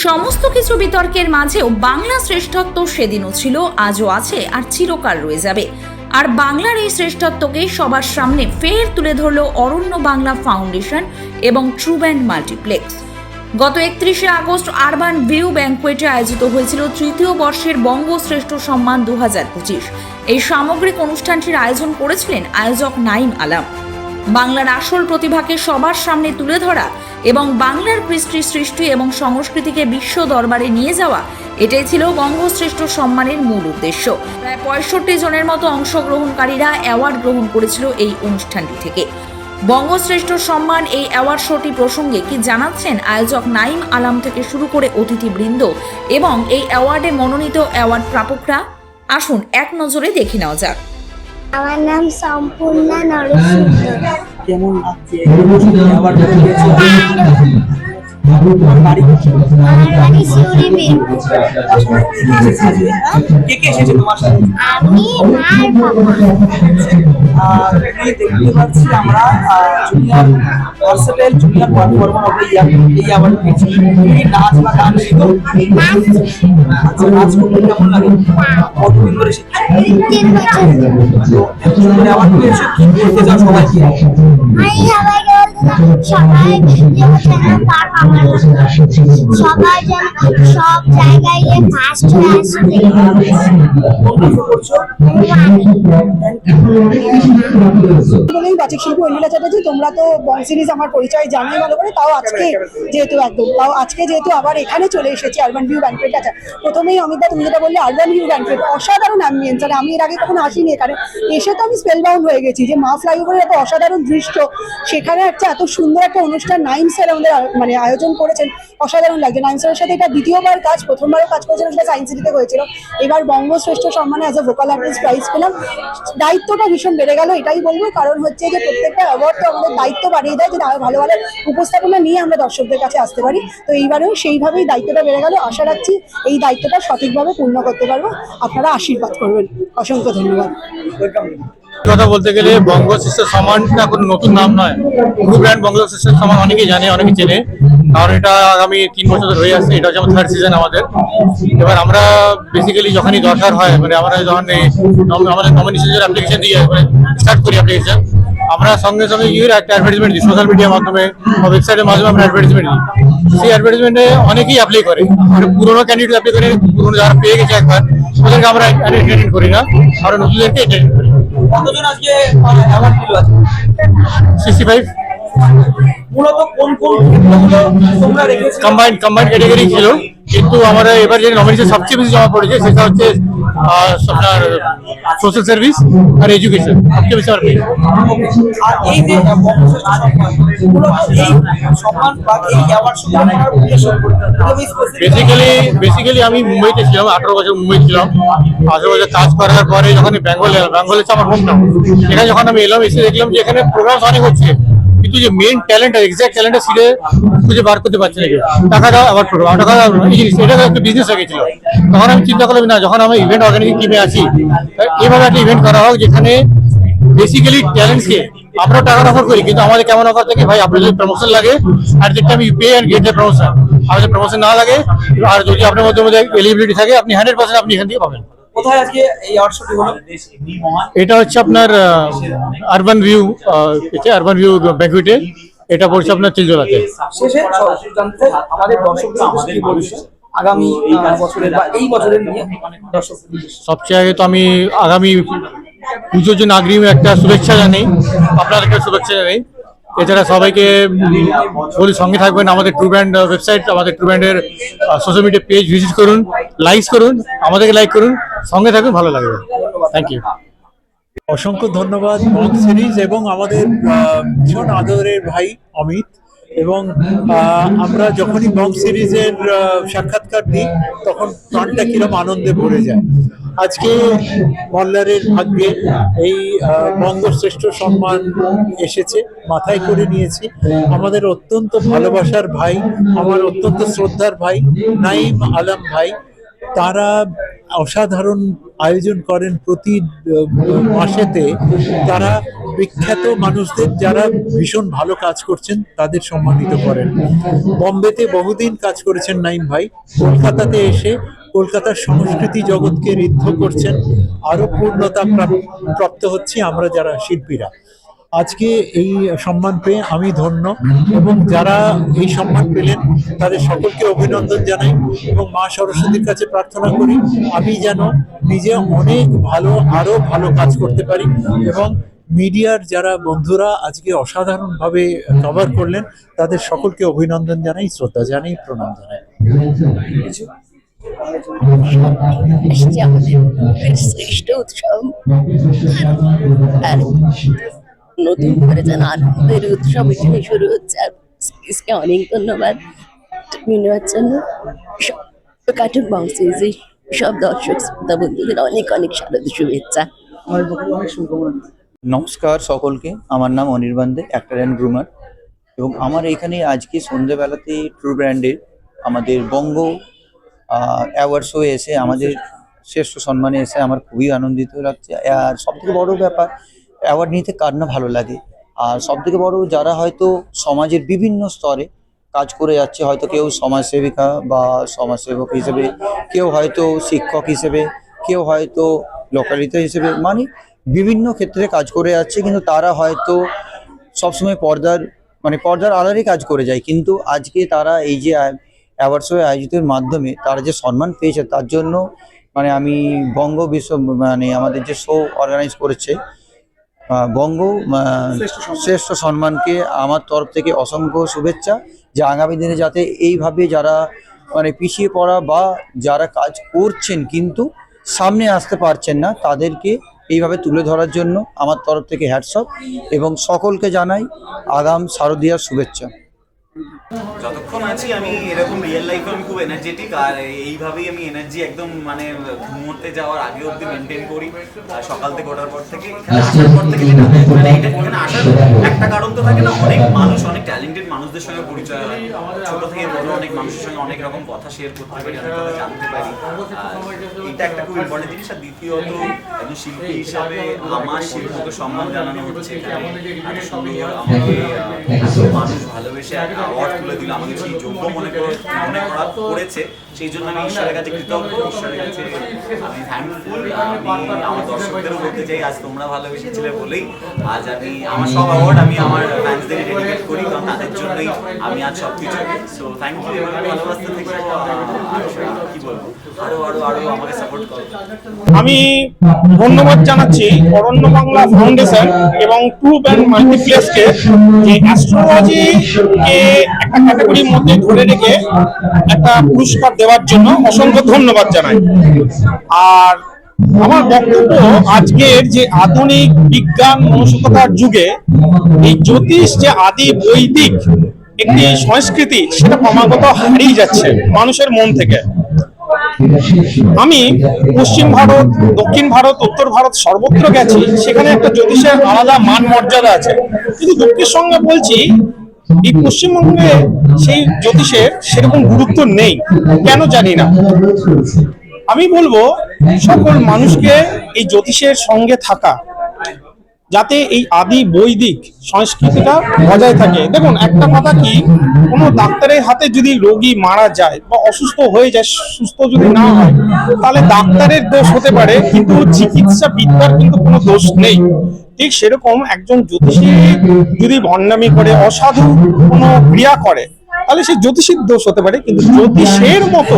সমস্ত কিছু বিতর্কের মাঝেও বাংলা শ্রেষ্ঠত্ব সেদিনও ছিল, আজও আছে আর চিরকাল রয়ে যাবে। আর বাংলার এই শ্রেষ্ঠত্বকে সবার সামনে ফের তুলে ধরল অরণ্য বাংলা ফাউন্ডেশন এবং ট্রু ব্যান্ড মাল্টিপ্লেক্স। গত একত্রিশে আগস্ট আরবান ভিউ ব্যাংকুয়েটে আয়োজিত হয়েছিল তৃতীয় বর্ষের বঙ্গশ্রেষ্ঠ সম্মান দু হাজার পঁচিশ। এই সামগ্রিক অনুষ্ঠানটির আয়োজন করেছিলেন আয়োজক নাইম আলাম। বাংলার আসল প্রতিভাকে সবার সামনে তুলে ধরা এবং বাংলার কৃষ্টি সৃষ্টি এবং সংস্কৃতিকে বিশ্ব দরবারে নিয়ে যাওয়া, এটাই ছিল বঙ্গশ্রেষ্ঠ সম্মানের মূল উদ্দেশ্য। প্রায় পঁয়ষট্টি জনের মতো অংশগ্রহণকারীরা অ্যাওয়ার্ড গ্রহণ করেছিল এই অনুষ্ঠানটি থেকে। বঙ্গশ্রেষ্ঠ সম্মান এই অ্যাওয়ার্ড শোটি প্রসঙ্গে কি জানাচ্ছেন আয়োজক নাইম আলাম থেকে শুরু করে অতিথিবৃন্দ এবং এই অ্যাওয়ার্ডে মনোনীত অ্যাওয়ার্ড প্রাপকরা? আসুন এক নজরে দেখে নেওয়া যাক। আমার নাম সম্পূর্ণা নরসিংহ। কেমন লাগছে? আবার কে কে এসেছে তোমার সাথে? আমি দেখতে পাচ্ছি আমরা junior versatile junior performer of the year এই অ্যাওয়ার্ড পেয়েছি। তুমি নাচ বা গান শিখো আচ্ছা নাচ করতে কেমন লাগে? কতদিন ধরে শিখছো তিন বছর এত সুন্দর অ্যাওয়ার্ড পেয়েছ কি বলতে চাও সবাইকে আমি সবাইকে বলতে চাই, সবাই যে হচ্ছে না তার আমার তোমরা তো সিরিজ আমার পরিচয় জানোই ভালো করে, তাও আজকে যেহেতু একদম, তাও আজকে যেহেতু আবার এখানে চলে এসেছি আরবান ভিউ ব্যাংকুয়েট আচ্ছা প্রথমেই অমিতা তুমি যেটা বললে আরবান ভিউ ব্যাংকুয়েট অসাধারণ অ্যাম্বিয়েন্স আর আমি এর আগে কখনো আসিনি এখানে। এসে তো আমি স্পেল বাউন্ড হয়ে গেছি যে মা ফ্লাইওভারের এত অসাধারণ দৃশ্য, সেখানে একটা এত সুন্দর একটা অনুষ্ঠান নাইম স্যার আমাদের মানে আয়োজন করেছেন। অসাধারণ লাগছে। নাইম স্যারের সাথে এটা দ্বিতীয়বার কাজ, প্রথমবারও কাজ করেছিলাম সেটা সায়েন্স সিটিতে হয়েছিল। এবার বঙ্গশ্রেষ্ঠ সম্মানে as a vocal artist prize পেলাম। দায়িত্বটা ভীষণ বেড়ে গেল, এটাই বলব। কারণ হচ্ছে যে প্রত্যেকটা অ্যাওয়ার্ড তো আমাদের দায়িত্ব বাড়িয়ে দেয় যে ভালো ভালো উপস্থাপনা নিয়ে আমরা দর্শকদের কাছে আসতে পারি। তো এইবারেও সেইভাবেই দায়িত্বটা বেড়ে গেল। আশা রাখছি এই দায়িত্বটা সঠিকভাবে পূর্ণ করতে পারব। আপনারা আশীর্বাদ করবেন। অসংখ্য ধন্যবাদ। কথা বলতে গেলে বঙ্গ শিষ্য সম্মানটা কোনো নতুন নাম নয়। গ্রুপ ব্র্যান্ড বঙ্গ শিষ্য সম্মান অনেকেই জানে অনেকে চেনে। কারণ এটা আগামী তিন বছর ধরে হয়ে আসছে, এটা হচ্ছে থার্ড সিজন আমাদের। এবার আমরা বেসিক্যালি যখনই দরকার হয় মানে আমরা যখন আমাদের নমিনেশনের অ্যাপ্লিকেশন দিয়ে মানে স্টার্ট করি অ্যাপ্লিকেশন আমরা সঙ্গে সঙ্গে ইউর একটা অ্যাডভার্টাইজমেন্ট দিই সোশ্যাল মিডিয়ার মাধ্যমে বা ওয়েবসাইটের মাধ্যমে আমরা অ্যাডভার্টাইজমেন্ট দিই। সেই অ্যাডভার্টাইজমেন্টে অনেকেই অ্যাপ্লাই করে। মানে পুরোনো ক্যান্ডিডেট অ্যাপ্লাই করে, পুরোনো যারা পেয়ে গেছে একবার, ওদেরকে আমরা এন্টারটেন করি না। আমরা নতুনদেরকে এন্টারটেন করি। কতজন আজকে অ্যাওয়ার্ড দিল আছে সিক্সটি ফাইভ মূলত কোন কোন তোমরা রেখেছো কম্বাইন্ড কম্বাইন্ড ক্যাটাগরি ছিল কিন্তু আমরা এবার যে নমিনেশন সবচেয়ে বেশি জমা পড়েছে সেটা হচ্ছে আপনার সোশ্যাল সার্ভিস আর এডুকেশন সবচেয়ে বেশি আমরা এই যে বেসিক্যালি বেসিক্যালি আমি মুম্বাইতে ছিলাম আঠারো বছর মুম্বাই ছিলাম। আঠারো বছর কাজ করার পরে যখন বেঙ্গল এলাম বেঙ্গল হচ্ছে আমার হোম টাউন এখানে যখন আমি এলাম এসে দেখলাম যে এখানে প্রোগ্রাম অনেক হচ্ছে। কিন্তু যে মেন ট্যালেন্ট এক্সাক্ট ট্যালেন্টটা সিটে খুঁজে বার করতে পারছে না। টাকা দাও আবার প্রোগ্রাম টাকা দাও এই জিনিস এটা একটা বিজনেস হয়ে গেছিল। তখন আমি চিন্তা করলাম, না, যখন আমি ইভেন্ট অর্গানাইজিং টিমে আছি এভাবে একটা ইভেন্ট করা হোক যেখানে বেসিক্যালি ট্যালেন্টসকে আমরা টাকা অফার করি, কিন্তু আমাদের কেমন অফার থাকে? ভাই আপনার যদি প্রমোশন লাগে, আর যেটা আমি pay and get the promotion আমাদের প্রমোশন না লাগে, আর যদি আপনার মধ্যে মধ্যে এলিজিবিলিটি থাকে, আপনি হান্ড্রেড পার্সেন্ট আপনি এখান থেকে পাবেন। কোথায় আজকে এই অ্যাওয়ার্ড শোটি হলো? এটা হচ্ছে আপনার আরবান ভিউ আরবান ভিউ ব্যাঙ্কুইটে এটা পড়ছে আপনার চিলজোলাতে শেষে জানতে আমাদের দর্শকদের বলছে? আগামী বছরের বা এই বছরের নিয়ে উদ্দেশ্যে। সবচেয়ে আগে তো আমি আগামী পুজোর জন্য আগ্রহী একটা শুভেচ্ছা জানাই। আপনাদেরকে শুভেচ্ছা জানাই। এছাড়া সবাইকে বলি সঙ্গে থাকবেন আমাদের ট্রু ব্র্যান্ড ওয়েবসাইট আমাদের ট্রু ব্র্যান্ডের সোশ্যাল মিডিয়া পেজ ভিজিট করুন লাইক করুন, আমাদেরকে লাইক করুন, সঙ্গে থাকুন, ভালো লাগবে। থ্যাংক ইউ অসংখ্য ধন্যবাদ বং সিরিজ এবং আমাদের ভীষণ আদরের ভাই অমিত। এবং আমরা যখনই বং সিরিজের সাক্ষাৎকার দিই, তখন প্রাণটা কিরম আনন্দে ভরে যায়। আজকে মল্লারের ভাগ্যে এই বঙ্গশ্রেষ্ঠ সম্মান এসেছে, মাথায় করে নিয়েছি। আমাদের অত্যন্ত ভালোবাসার ভাই, আমার অত্যন্ত শ্রদ্ধার ভাই নাইম আলম ভাই, তারা অসাধারণ আয়োজন করেন প্রতি মাসেতে। তারা বিখ্যাত মানুষদের, যারা ভীষণ ভালো কাজ করছেন, তাদের সম্মানিত করেন। বম্বেতে বহুদিন কাজ করেছেন নাইম ভাই। কলকাতাতে এসে কলকাতার সংস্কৃতি জগৎকে ঋদ্ধ করছেন আরও পূর্ণতা প্রাপ্ত হচ্ছি আমরা যারা শিল্পীরা। আজকে এই সম্মান পেয়ে আমি ধন্য এবং যারা এই সম্মান পেলেন, তাদের সকলকে অভিনন্দন জানাই এবং মা সরস্বতীর কাছে প্রার্থনা করি, আমি যেন নিজে অনেক ভালো আরও ভালো কাজ করতে পারি এবং মিডিয়ার যারা বন্ধুরা আজকে অসাধারণভাবে কভার করলেন, তাদের সকলকে অভিনন্দন জানাই, শ্রদ্ধা জানাই, প্রণাম জানাই। এসছে আমাদের শ্রেষ্ঠ উৎসব। আর নতুন করে যেন আনন্দের উৎসব এখানে শুরু হচ্ছে। আর প্লিজকে অনেক ধন্যবাদ তুমি নেওয়ার জন্য কার্টুন বাউন্সেস সব দর্শক, শ্রোতা বন্ধুদের অনেক অনেক শারদ শুভেচ্ছা। নমস্কার সকলকে। আমার নাম Anirban De actor and groomer এবং আমার এখানে আজকে সন্ধ্যেবেলাতে ট্রু ব্র্যান্ডের আমাদের বঙ্গ অ্যাওয়ার্ড শো এসে আমাদের শ্রেষ্ঠ সম্মানে এসে আমার খুবই আনন্দিত লাগছে। আর সব থেকে বড় ব্যাপার অ্যাওয়ার্ড নিতে কার না ভালো লাগে? আর সব থেকে বড় যারা হয়তো সমাজের বিভিন্ন স্তরে কাজ করে যাচ্ছে, হয়তো কেউ সমাজসেবিকা বা সমাজসেবক হিসেবে, কেউ হয়তো শিক্ষক হিসেবে, কেউ হয়তো লোকালিতা হিসেবে মানে বিভিন্ন ক্ষেত্রে কাজ করে যাচ্ছে, কিন্তু তারা হয়তো সবসময় পর্দার মানে পর্দার আড়ালে কাজ করে যায়। কিন্তু আজকে তারা এই যে অ্যাওয়ার্ড শো আয়োজিতের মাধ্যমে তারা যে সম্মান পেয়েছে তার জন্য মানে আমি বঙ্গ বিশ্ব মানে আমাদের যে শো অর্গানাইজ করেছে বঙ্গ শ্রেষ্ঠ সম্মানকে আমার তরফ থেকে অসংখ্য শুভেচ্ছা যে আগামী দিনে যাতে এইভাবে যারা মানে পিছিয়ে পড়া বা যারা কাজ করছেন কিন্তু সামনে আসতে পারছেন না তাদেরকে এইভাবে তুলে ধরার জন্য আমার তরফ থেকে হ্যাটসঅপ এবং সকলকে জানাই আগাম শারদীয়ার শুভেচ্ছা। যতক্ষণ আছি আমি এরকম রিয়েল লাইফে আমি খুব এনার্জেটিক আর এইভাবেই আমি এনার্জি একদম মানে ঘুমোতে যাওয়ার আগে অব্দি মেনটেন করি। আর সকাল থেকে ওঠার পর থেকে আসার পর থেকে মানে এটা এখানে আসার একটা কারণ তো থাকে না অনেক মানুষ অনেক ট্যালেন্টেড মানুষদের সঙ্গে পরিচয় হয়। ছোট থেকে বড় অনেক মানুষের সঙ্গে অনেক রকম কথা শেয়ার করতে পারি অনেক কথা জানতে পারি। এটা একটা খুব ইম্পর্টেন্ট জিনিস। আর দ্বিতীয়ত একজন শিল্পী হিসাবে আমার শিল্পকে সম্মান জানানো হচ্ছে এখানে। এত সুন্দর আমাকে মানুষ ভালোবেসে তুলে দিল আমাকে, সেই যোগ্য মনে করে, মনে করা করেছে। সেই জন্য আমি ঈশ্বরের কাছে কৃতজ্ঞ, ঈশ্বরের কাছে আমি থ্যাঙ্কফুল আমি আমার দর্শকদেরও বলতে চাই, আজ তোমরা ভালোবেসেছিলে বলেই আজ আমি, আমার সব অ্যাওয়ার্ড আমি আমার ফ্যান্সদের ডেডিকেট করি, কারণ তাদের জন্যই আমি আজ সব কিছু সো থ্যাংক ইউ এভাবে ভালোবাসতে থেকো কি বলব? আরও আরও আরও আমাকে সাপোর্ট করো। আমি ধন্যবাদ জানাচ্ছি অরণ্য বাংলা ফাউন্ডেশন এবং ট্রু ব্যান্ড মাল্টিপ্লেক্সকে যে অ্যাস্ট্রোলজি কে একটা ক্যাটাগরির মধ্যে ধরে রেখে একটা পুরস্কার দেওয়ার জন্য অসংখ্য ধন্যবাদ জানাই। আর আমার বক্তব্য আজকের যে আধুনিক বিজ্ঞান যুগে এই জ্যোতিষ যে আদি বৈদিক একটি সংস্কৃতি, সেটা ক্রমাগত হারিয়ে যাচ্ছে মানুষের মন থেকে। আমি পশ্চিম ভারত, দক্ষিণ ভারত, উত্তর ভারত সর্বত্র গেছি, সেখানে একটা জ্যোতিষের আলাদা মান মর্যাদা আছে। কিন্তু দুঃখের সঙ্গে বলছি এই পশ্চিমবঙ্গে সেই জ্যোতিষের সেরকম গুরুত্ব নেই। কেন জানি না। আমি বলব, সকল মানুষকে এই জ্যোতিষের সঙ্গে থাকা, যাতে এই আদি বৈদিক সংস্কৃতিটা বজায় থাকে। দেখুন, একটা কথা কি, কোনো ডাক্তারের হাতে যদি রোগী মারা যায় বা অসুস্থ হয়ে যায়, সুস্থ যদি না হয়, তাহলে ডাক্তারের দোষ হতে পারে, কিন্তু চিকিৎসা বিদ্যার কিন্তু কোনো দোষ নেই। ঠিক সেরকম একজন জ্যোতিষী যদি ভণ্ডামি করে, অসাধু কোনো ক্রিয়া করে, তাহলে সে জ্যোতিষীর দোষ হতে পারে, কিন্তু জ্যোতিষের মতো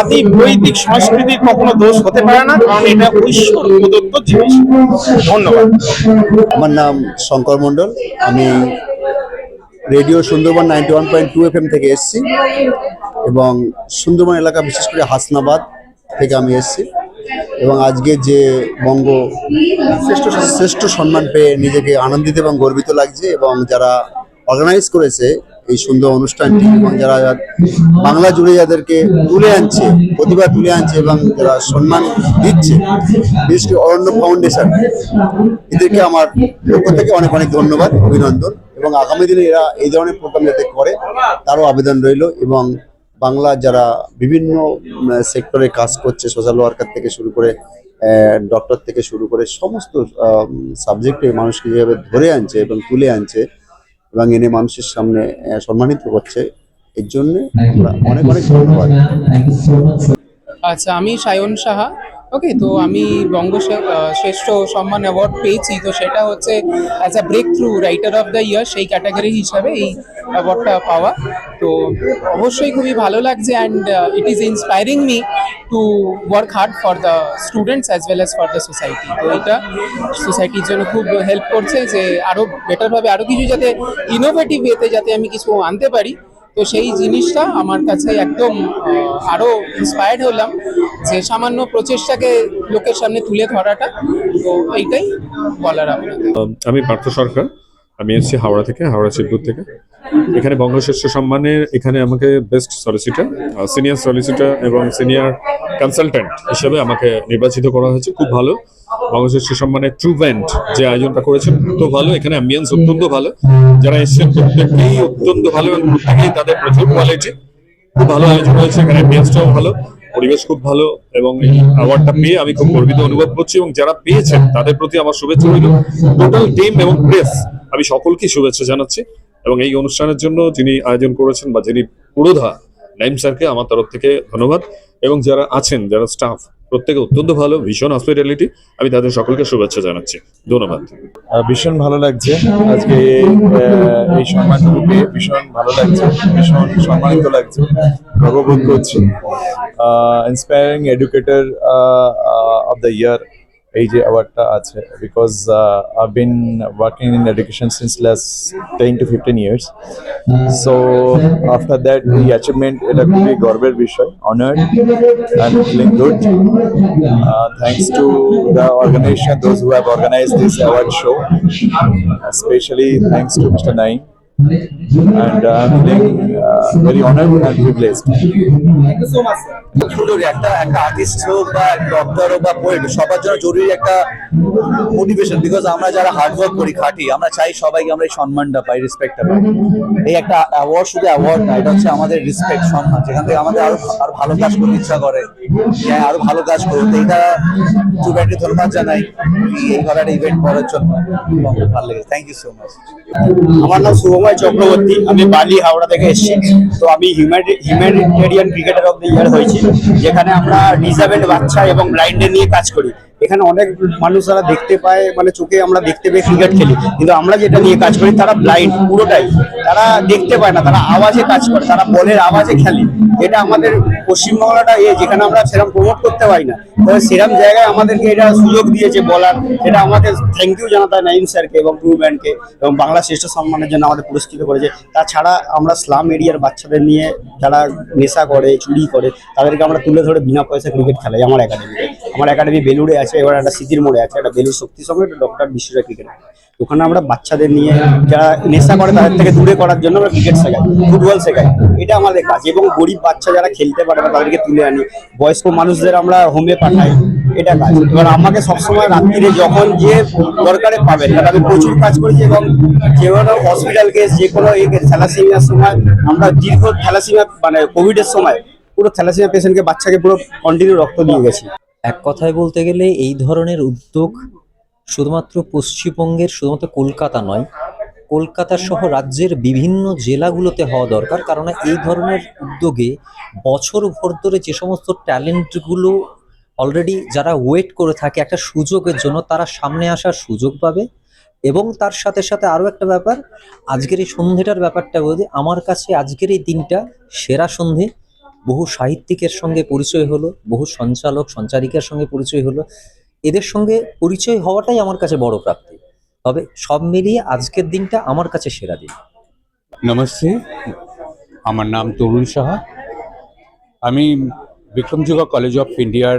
আদি বৈদিক সংস্কৃতির কখনো দোষ হতে পারে না, কারণ এটা ঐশ্বর প্রদত্ত জিনিস। ধন্যবাদ। আমার নাম শঙ্কর মণ্ডল। আমি radio Sundarban ninety one point two F M থেকে এসেছি এবং সুন্দরবন এলাকা, বিশেষ করে হাসনাবাদ থেকে আমি এসেছি। এবং আজকে যে বঙ্গ শ্রেষ্ঠ সম্মান পেয়ে নিজেকে আনন্দিত এবং গর্বিত লাগছে এবং যারা অর্গানাইজ করেছে এই সুন্দর অনুষ্ঠানটি এবং যারা বাংলা জুড়ে যাদেরকে তুলে আনছে, প্রতিভা তুলে আনছে এবং যারা সম্মান দিচ্ছে, বিশেষ করে অরণ্য ফাউন্ডেশন এদেরকে আমার পক্ষ থেকে অনেক অনেক ধন্যবাদ, অভিনন্দন এবং আগামী দিনে এরা এই ধরনের প্রোগ্রাম যাতে করে, তারও আবেদন রইল এবং বাংলা যারা বিভিন্ন সেক্টরে কাজ করছে সোশ্যাল ওয়ার্কার থেকে শুরু করে ডক্টর থেকে শুরু করে সমস্ত সাবজেক্টে মানুষকে যেভাবে ধরে আনছে এবং তুলে আনছে এবং এনে মানুষের সামনে সম্মানিত করছে এর জন্য আমরা অনেক অনেক ধন্যবাদ। আচ্ছা আমি সায়ন সাহা ওকে তো আমি বঙ্গ শ্রেষ্ঠ সম্মান অ্যাওয়ার্ড পেয়েছি। তো সেটা হচ্ছে as a breakthrough writer of the year সেই ক্যাটাগরি হিসাবে এই অ্যাওয়ার্ডটা পাওয়া। তো অবশ্যই খুবই ভালো লাগছে and it is inspiring me to work hard for the students as well as for the society তো এটা সোসাইটির জন্য খুব হেল্প করছে যে আরও বেটারভাবে আরও কিছু যাতে ইনোভেটিভ ওয়েতে যাতে আমি কিছু আনতে পারি। তো সেই জিনিসটা আমার কাছে একদম আরও ইন্সপায়ার্ড হলাম যে সামান্য প্রচেষ্টাকে লোকের সামনে তুলে ধরাটা। তো এইটাই বলার আমি পার্থ সরকার। আমি এসেছি হাওড়া থেকে, হাওড়া শিবপুর থেকে। এখানে বঙ্গশ্রেষ্ঠ সম্মানের এখানে আমাকে বেস্ট সলিসিটার সিনিয়র সলিসিটার এবং সিনিয়র কনসালট্যান্ট হিসেবে আমাকে নির্বাচিত করা হয়েছে। খুব ভালো। বঙ্গশ্রেষ্ঠ সম্মানের ট্রু ভ্যান্ট যে আয়োজনটা করেছেন তো ভালো। এখানে অ্যাম্বিয়েন্স অত্যন্ত ভালো। যারা এসেছেন প্রত্যেকেই অত্যন্ত ভালো এবং প্রত্যেকেই তাদের প্রচুর কোয়ালিটি খুব ভালো আয়োজন হয়েছে। এখানে অ্যাম্বিয়েন্সটাও ভালো। পরিবেশ খুব ভালো এবং এই অ্যাওয়ার্ডটা পেয়ে আমি খুব গর্বিত অনুভব করছি এবং যারা পেয়েছেন, তাদের প্রতি আমার শুভেচ্ছা রইল। টোটাল টিম এবং প্রেস আমি সকলকে শুভেচ্ছা জানাচ্ছি এবং এই অনুষ্ঠানের জন্য যিনি আয়োজন করেছেন বা যিনি পুরোধা নাইম স্যারকে আমার তরফ থেকে ধন্যবাদ। এবং যারা আছেন, যারা স্টাফ প্রত্যেকে অত্যন্ত ভালো, ভীষণ হসপিটালিটি আমি তাদের সকলকে শুভেচ্ছা জানাচ্ছি। ধন্যবাদ। ভীষণ ভালো লাগছে আজকে এই সম্মানটুকু পেয়ে ভীষণ ভালো লাগছে, ভীষণ সম্মানিত লাগছে গর্ববোধ করছি। Inspiring educator of the year এই যে অ্যাওয়ার্ডটা আছে because I been working in education since last ten to fifteen years so after that এই অ্যাচিভমেন্ট এটা খুবই গর্বের বিষয় honoured and feeling good. Uh, thanks to the organization, those who have organized this award show, especially thanks to Mr. And uh, feeling uh, very honored and privileged. Thank you so much জরুরি একটা একটা artist হোক বা doctor হোক বা poet সবার জন্য জরুরি একটা মোটিভেশন বিকজ আমরা যারা হার্ড ওয়ার্ক করি খাটি আমরা চাই সবাইকে আমরা এই সম্মানটা পাই রেসপেক্টটা পাই। এই একটা অ্যাওয়ার্ড শুধু অ্যাওয়ার্ড না এটা হচ্ছে আমাদের রেসপেক্ট সম্মান। যেখান থেকে আমাদের আরও আরও ভালো কাজ করতে ইচ্ছা করে। হ্যাঁ আরও ভালো কাজ করতে। এটা স্টুডেন্টকে ধন্যবাদ জানাই এই করার ইভেন্ট করার জন্য। ভালো লেগেছে। থ্যাংক ইউ সো মাচ আমার নাম শুভময় চক্রবর্তী, আমি বালি হাওড়া থেকে এসেছি। তো আমি humanitarian cricketer of the year হয়েছি, যেখানে আমরা ডিসেবল বাচ্চা এবং ব্লাইন্ডে নিয়ে কাজ করি। এখানে অনেক মানুষ যারা দেখতে পায় মানে চোখে আমরা দেখতে পাই ক্রিকেট খেলি। কিন্তু আমরা যেটা নিয়ে কাজ করি, তারা ব্লাইন্ড পুরোটাই। তারা দেখতে পায় না, তারা আওয়াজে কাজ করে, তারা বলের আওয়াজে খেলে। এটা আমাদের পশ্চিমবাংলাটা এ, যেখানে আমরা সেরকম প্রমোট করতে পারি না। তবে সেরকম জায়গায় আমাদেরকে এটা সুযোগ দিয়েছে বলার। এটা আমাদের থ্যাংক ইউ জানাতে হয় নাইম স্যারকে এবং ট্রু ব্যান্ডকে এবং বাংলা শ্রেষ্ঠ সম্মানের জন্য আমাদের পুরস্কৃত করেছে। তাছাড়া আমরা স্লাম এরিয়ার বাচ্চাদের নিয়ে যারা নেশা করে, চুরি করে, তাদেরকে আমরা তুলে ধরে বিনা পয়সা ক্রিকেট খেলাই আমার একাডেমিতে আমার একাডেমি বেলুড়ে আছে। এবার একটা সিটির মোড়ে আছে, একটা বেলুর শক্তি সঙ্গে একটা ডক্টর বিশ্বজয় ক্রিকেট ওখানে আমরা বাচ্চাদের নিয়ে যারা নেশা করে তাদের থেকে দূরে করার জন্য আমরা ক্রিকেট শেখাই, ফুটবল শেখাই। এটা আমাদের কাজ। এবং গরিব বাচ্চা যারা খেলতে পারে না তাদেরকে তুলে আনি। বয়স্ক মানুষদের আমরা হোমে পাঠাই। এটা কাজ। এবার আমাকে সবসময় রাত্রিরে যখন যে দরকারে পাবেন কারণ আমি প্রচুর কাজ করেছি এবং যে কোনো হসপিটাল কেস যে কোনো থ্যালাসিমিয়ার সময় আমরা দীর্ঘ থ্যালাসিমিয়া মানে কোভিডের সময় পুরো থ্যালাসিমিয়া পেশেন্টকে বাচ্চাকে পুরো কন্টিনিউ রক্ত দিয়ে গেছি। এক কথায় বলতে গেলে এই ধরনের উদ্যোগ শুধুমাত্র পশ্চিমবঙ্গের, শুধুমাত্র কলকাতা নয়, কলকাতা সহ রাজ্যের বিভিন্ন জেলাগুলোতে হওয়া দরকার। কারণ এই ধরনের উদ্যোগে বছর ভর ধরে যে সমস্ত ট্যালেন্টগুলো অলরেডি যারা ওয়েট করে থাকে একটা সুযোগের জন্য, তারা সামনে আসার সুযোগ পাবে। এবং তার সাথে সাথে আরও একটা ব্যাপার, আজকের এই সন্ধেটার ব্যাপারটা বলতে আমার কাছে আজকের এই দিনটা সেরা সন্ধে। বহু সাহিত্যিকের সঙ্গে পরিচয় হলো, বহু সঞ্চালক, সঞ্চারিকার সঙ্গে পরিচয় হলো। এদের সঙ্গে পরিচয় হওয়াটাই আমার কাছে বড় প্রাপ্তি। তবে সব মিলিয়ে আজকের দিনটা আমার কাছে সেরা দিন। নমস্তে, আমার নাম তরুণ সাহা। আমি বিক্রম বিক্রমযুগা কলেজ অফ ইন্ডিয়ার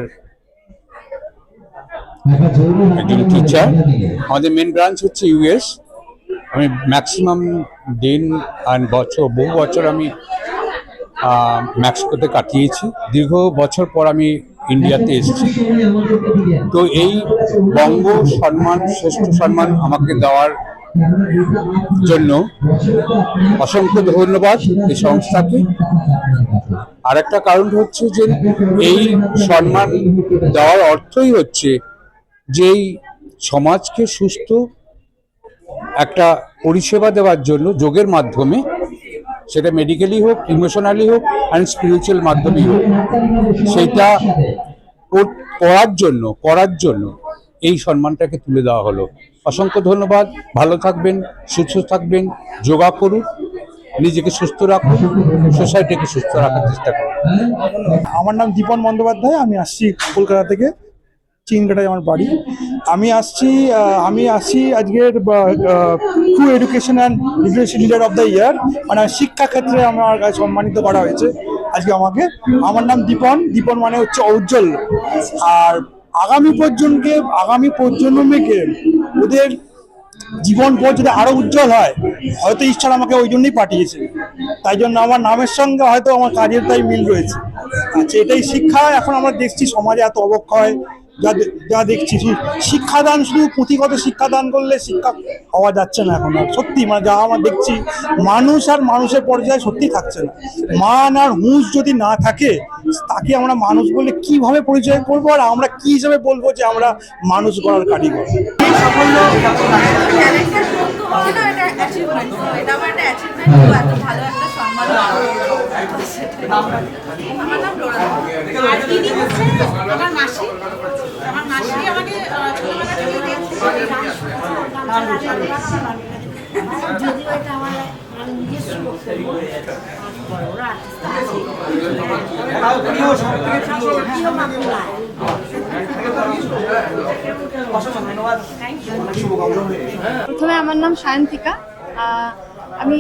একজন টিচার আমাদের মেন ব্রাঞ্চ হচ্ছে ইউএস আমি ম্যাক্সিমাম দিন আর বছর, বহু বছর আমি ম্যাক্সকোতে কাটিয়েছি। দীর্ঘ বছর পর আমি ইন্ডিয়াতে এসেছি। তো এই বঙ্গ সম্মান, শ্রেষ্ঠ সম্মান আমাকে দেওয়ার জন্য অসংখ্য ধন্যবাদ এই সংস্থাকে। আর একটা কারণ হচ্ছে যে এই সম্মান দেওয়ার অর্থই হচ্ছে যেই সমাজকে সুস্থ একটা পরিষেবা দেওয়ার জন্য যোগের মাধ্যমে সেটা মেডিকেলি হোক ইমোশনালি হোক অ্যান্ড স্পিরিচুয়াল মাধ্যমেই হোক। সেটা কর- করার জন্য করার জন্য এই সম্মানটাকে তুলে দেওয়া হলো। অসংখ্য ধন্যবাদ। ভালো থাকবেন, সুস্থ থাকবেন, যোগা করুন, নিজেকে সুস্থ রাখুন সোসাইটিকে সুস্থ রাখার চেষ্টা করুন। আমার নাম দীপন বন্দ্যোপাধ্যায়, আমি আসছি কলকাতা থেকে। চিনকাটায় আমার বাড়ি। আমি আসছি আমি আসছি আজকের true education and literacy leader of the year মানে শিক্ষা ক্ষেত্রে আমার কাছে সম্মানিত করা হয়েছে আজকে আমাকে। আমার নাম দীপন দীপন মানে হচ্ছে ঔজ্জ্বল আর আগামী প্রজন্মকে আগামী প্রজন্মকে ওদের জীবন পথ যদি আরও উজ্জ্বল হয়, হয়তো ঈশ্বর আমাকে ওই জন্যই পাঠিয়েছে। তাই জন্য আমার নামের সঙ্গে হয়তো আমার কাজের তাই মিল রয়েছে। আচ্ছা এটাই শিক্ষা। এখন আমরা দেখছি সমাজে এত অবক্ষয় যা যা দেখছি শিক্ষাদান, শুধু পুঁথিগত শিক্ষাদান করলে শিক্ষা হওয়া যাচ্ছে না এখন আর। সত্যি মানে যা আমরা দেখছি, মানুষ আর মানুষের পর্যায়ে সত্যি থাকছে না। মান আর হুঁশ যদি না থাকে, তাকে আমরা মানুষ বলে কীভাবে পরিচয় করব আর আমরা কি হিসাবে বলব যে আমরা মানুষ গড়ার কারিগর? প্রথমে আমার নাম সায়ন্তিকা। আমি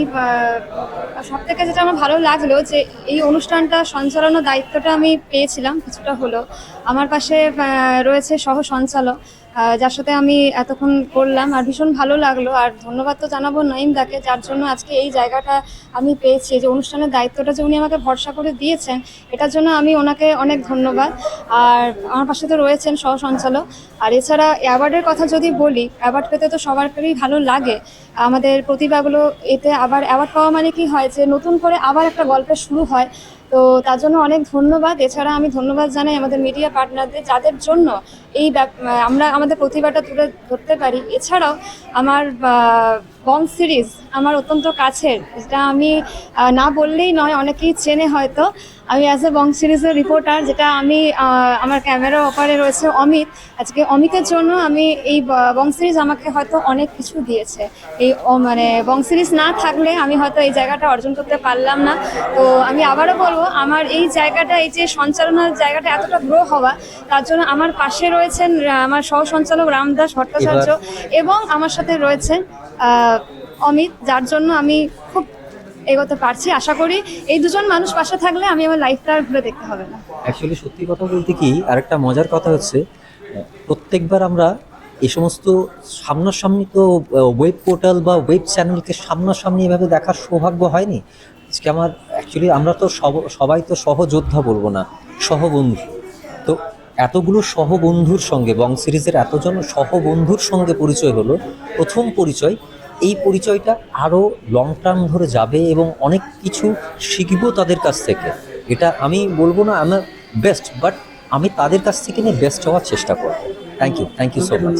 সব থেকে যেটা আমার ভালো লাগল যে এই অনুষ্ঠানটা সঞ্চালনার দায়িত্বটা আমি পেয়েছিলাম কিছুটা হলো আমার পাশে রয়েছে সহ সঞ্চালক যার সাথে আমি এতক্ষণ করলাম আর ভীষণ ভালো লাগল। আর ধন্যবাদ তো জানাব নঈমদাকে, যার জন্য আজকে এই জায়গাটা আমি পেয়েছি। যে অনুষ্ঠানের দায়িত্বটা যে উনি আমাকে ভরসা করে দিয়েছেন, এটার জন্য আমি ওনাকে অনেক ধন্যবাদ। আর আমার পাশে তো রয়েছেন সহ সঞ্চালক আর এছাড়া অ্যাওয়ার্ডের কথা যদি বলি, অ্যাওয়ার্ড পেতে তো সবারই ভালো লাগে। আমাদের প্রতিভাগুলো এতে আবার অ্যাওয়ার্ড পাওয়া মানে কি হয় যে নতুন করে আবার একটা গল্পের শুরু হয়। তো তার জন্য অনেক ধন্যবাদ। এছাড়া আমি ধন্যবাদ জানাই আমাদের মিডিয়া পার্টনারদের যাদের জন্য এই আমরা আমাদের প্রতিভাটা তুলে ধরতে পারি। এছাড়াও আমার বং সিরিজ আমার অত্যন্ত কাছের। যেটা আমি না বললেই নয়, অনেকেই চেনে হয়তো। আমি অ্যাজ এ বং সিরিজের রিপোর্টার যেটা আমি আমার ক্যামেরা অপারে রয়েছে অমিত। আজকে অমিতের জন্য আমি এই ব- বং সিরিজ আমাকে হয়তো অনেক কিছু দিয়েছে। এই মানে বং সিরিজ না থাকলে আমি হয়তো এই জায়গাটা অর্জন করতে পারলাম না। তো আমি আবারও বলব আমার এই জায়গাটা এই যে সঞ্চালনার জায়গাটা এতটা গ্রো হওয়া তার জন্য আমার পাশে রয়েছেন আমার সহ সঞ্চালক রামদাস ভট্টাচার্য এবং আমার সাথে রয়েছেন অমিত যার জন্য আমি খুব এগোতে পারছি। আশা করি এই দুজন মানুষ পাশে থাকলে আমি আমার লাইফটা ঘুরে দেখতে হবে না। অ্যাকচুয়ালি সত্যি কথা বলতে কি, আরেকটা মজার কথা হচ্ছে, প্রত্যেকবার আমরা এই সমস্ত সামনাসামনি তো ওয়েব পোর্টাল বা ওয়েব চ্যানেলকে সামনাসামনি এভাবে দেখার সৌভাগ্য হয়নি। আজকে আমার অ্যাকচুয়ালি আমরা তো সব- সবাই তো সহযোদ্ধা বলব না, সহবন্ধু। তো এতগুলো সহবন্ধুর সঙ্গে, বং সিরিজের এতজন সহবন্ধুর সঙ্গে পরিচয় হলো, প্রথম পরিচয় এই পরিচয়টা আরও লং টার্ম ধরে যাবে এবং অনেক কিছু শিখব তাদের কাছ থেকে। এটা আমি বলব না আমার বেস্ট বাট আমি তাদের কাছ থেকে নিয়ে বেস্ট হওয়ার চেষ্টা করব। Thank you thank you so much